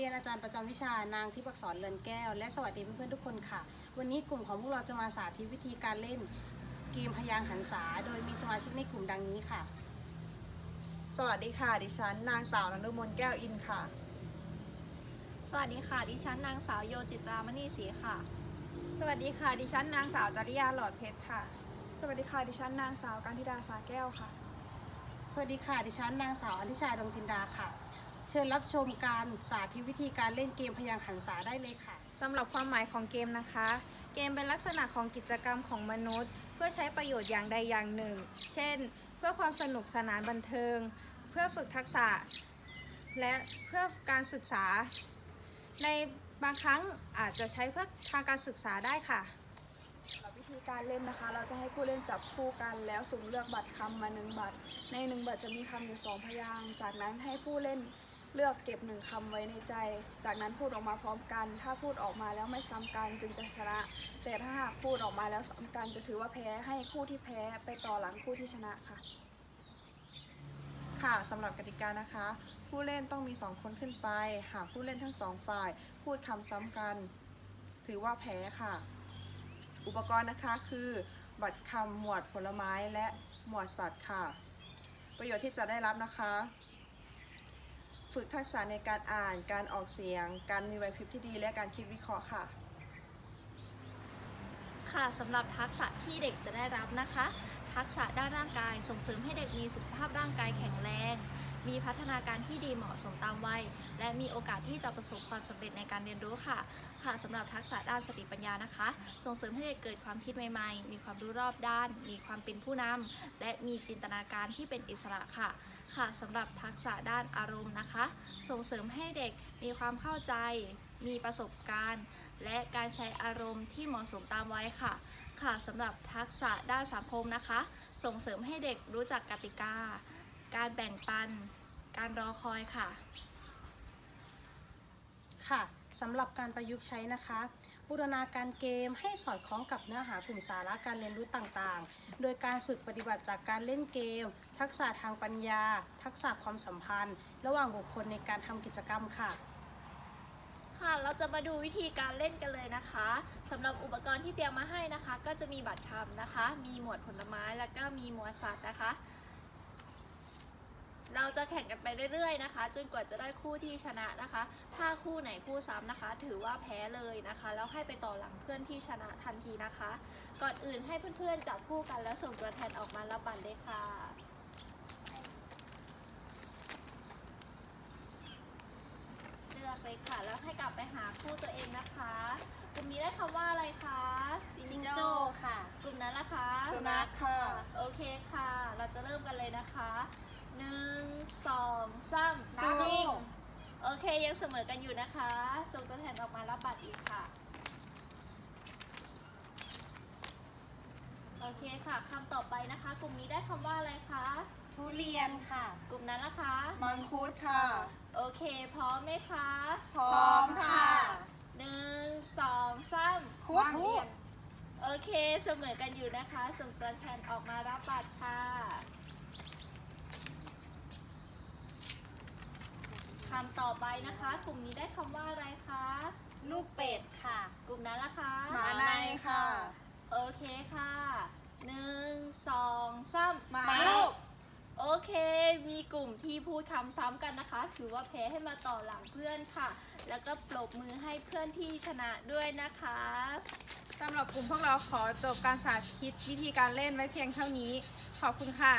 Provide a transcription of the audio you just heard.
รียนอาจารย์ประจำวิชานางที่ปักษรเรือนแก้ว และสวัสดีเพื่อนๆทุกคนค่ะ วันนี้กลุ่มของพวกเราจะมาสาธิตวิธีการเล่นเกมพยางค์หันษา โดยมีสมาชิกในกลุ่มดังนี้ค่ะ สวัสดีค่ะ ดิฉันนางสาวนฤมลแก้วอินค่ะ สวัสดีค่ะ ดิฉันนางสาวโยจิตรามณีศรีค่ะ สวัสดีค่ะ ดิฉันนางสาวจริยาหลอดเพชรค่ะ สวัสดีค่ะ ดิฉันนางสาวการธิดาสาแก้วค่ะ สวัสดีค่ะ ดิฉันนางสาวอลิชาดวงจินดาค่ะ เชิญรับชมการสาธิตวิธีการเล่นเกมพยางค์หันษาได้เลยค่ะ สำหรับความหมายของเกมนะคะ เกมเป็นลักษณะของกิจกรรมของมนุษย์ เพื่อใช้ประโยชน์อย่างใดอย่างหนึ่ง เช่น เพื่อความสนุกสนานบันเทิง เพื่อฝึกทักษะ และเพื่อการศึกษา ในบางครั้งอาจจะใช้เพื่อทางการศึกษาได้ค่ะสำหรับวิธีการเล่นนะคะ เราจะให้ผู้เล่นจับคู่กันแล้วสุ่มเลือกบัตรคำมาหนึ่งบัตร ในหนึ่งบัตรจะมีคำอยู่สองพยางค์จากนั้นให้ผู้เล่น เลือกเก็บหนึ่งคำไว้ในใจ จากนั้นพูดออกมาพร้อมกัน ถ้าพูดออกมาแล้วไม่ซ้ำกันจึงจะชนะ แต่ถ้าหากพูดออกมาแล้วซ้ำกันจะถือว่าแพ้ให้คู่ที่แพ้ไปต่อหลังคู่ที่ชนะค่ะ ค่ะสำหรับกติกานะคะ ผู้เล่นต้องมี 2 คนขึ้นไป หากผู้เล่นทั้งสองฝ่าย พูดคำซ้ำกัน ถือว่าแพ้ค่ะ อุปกรณ์นะคะคือ บัตรคำหมวดผลไม้และหมวดสัตว์ค่ะ ประโยชน์ที่จะได้รับนะคะ ฝึกทักษะในการอ่าน การออกเสียง การมีไหวพริบที่ดี และการคิดวิเคราะห์ค่ะ ค่ะสำหรับทักษะที่เด็กจะได้รับนะคะ ทักษะด้านร่างกายส่งเสริมให้เด็กมีสุขภาพร่างกายแข็งแรง มีพัฒนาการที่ดีเหมาะสมตามวัย และมีโอกาสที่จะประสบความสำเร็จในการเรียนรู้ค่ะ ค่ะสำหรับทักษะด้านสติปัญญานะคะ ส่งเสริมให้เด็กเกิดความคิดใหม่ๆ มีความรู้รอบด้าน มีความเป็นผู้นำและมีจินตนาการที่เป็นอิสระค่ะ ค่ะสำหรับทักษะด้านอารมณ์นะคะ ส่งเสริมให้เด็กมีความเข้าใจ มีประสบการณ์ และการใช้อารมณ์ที่เหมาะสมตามวัยค่ะ ค่ะสำหรับทักษะด้านสังคมนะคะ ส่งเสริมให้เด็กรู้จักกติกา การแบ่งปัน การรอคอยค่ะ ค่ะสำหรับการประยุกต์ใช้นะคะบูรณาการเกมให้สอดคล้องกับเนื้อหากลุ่มสาระการเรียนรู้ต่างๆ โดยการฝึกปฏิบัติจากการเล่นเกม ทักษะทางปัญญา ทักษะความสัมพันธ์ ระหว่างบุคคลในการทำกิจกรรมค่ะค่ะเราจะมาดูวิธีการเล่นกันเลยนะคะสำหรับอุปกรณ์ที่เตรียมมาให้นะคะ ก็จะมีบัตรคำนะคะ มีหมวดผลไม้แล้วก็มีหมวดสัตว์นะคะ เราจะแข่งกันไปเรื่อยๆนะคะ จนกว่าจะได้คู่ที่ชนะนะคะ ถ้าคู่ไหนคู่ซ้ำนะคะ ถือว่าแพ้เลยนะคะ แล้วให้ไปต่อหลังเพื่อนที่ชนะทันทีนะคะ ก่อนอื่นให้เพื่อนๆจับคู่กันแล้วส่งตัวแทนออกมารับบัตรเลยค่ะเลือกเลยค่ะ แล้วให้กลับไปหาคู่ตัวเองนะคะกลุ่มนี้ได้คำว่าอะไรคะจิงโจ้ค่ะ กลุ่มนั้นล่ะคะสุนัขค่ะ โอเคค่ะ เราจะเริ่มกันเลยนะคะ หนึ่งสองสามสู้โอเคยังเสมอกันอยู่นะคะส่งตัวแทนออกมารับบัตรอีกค่ะ โอเคค่ะคำต่อไปนะคะ กลุ่มนี้ได้คำว่าอะไรคะ ทุเรียนค่ะ กลุ่มนั้นล่ะคะ มังคุดค่ะ โอเคพร้อมไหมคะพร้อมค่ะ หนึ่งสองสามคุดโอเคเสมอกันอยู่นะคะ ส่งตัวแทนออกมารับบัตรค่ะ คำต่อไปนะคะ กลุ่มนี้ได้คำว่าอะไรคะ ลูกเป็ดค่ะ กลุ่มนั้นล่ะคะหมาในค่ะ โอเคค่ะหนึ่งสองสามหมาลูกโอเค มีกลุ่มที่พูดคำซ้ำกันนะคะ ถือว่าแพ้ให้มาต่อหลังเพื่อนค่ะ แล้วก็ปรบมือให้เพื่อนที่ชนะด้วยนะคะ สำหรับกลุ่มพวกเราขอจบการสาธิตวิธีการเล่นไว้เพียงเท่านี้ ขอบคุณค่ะ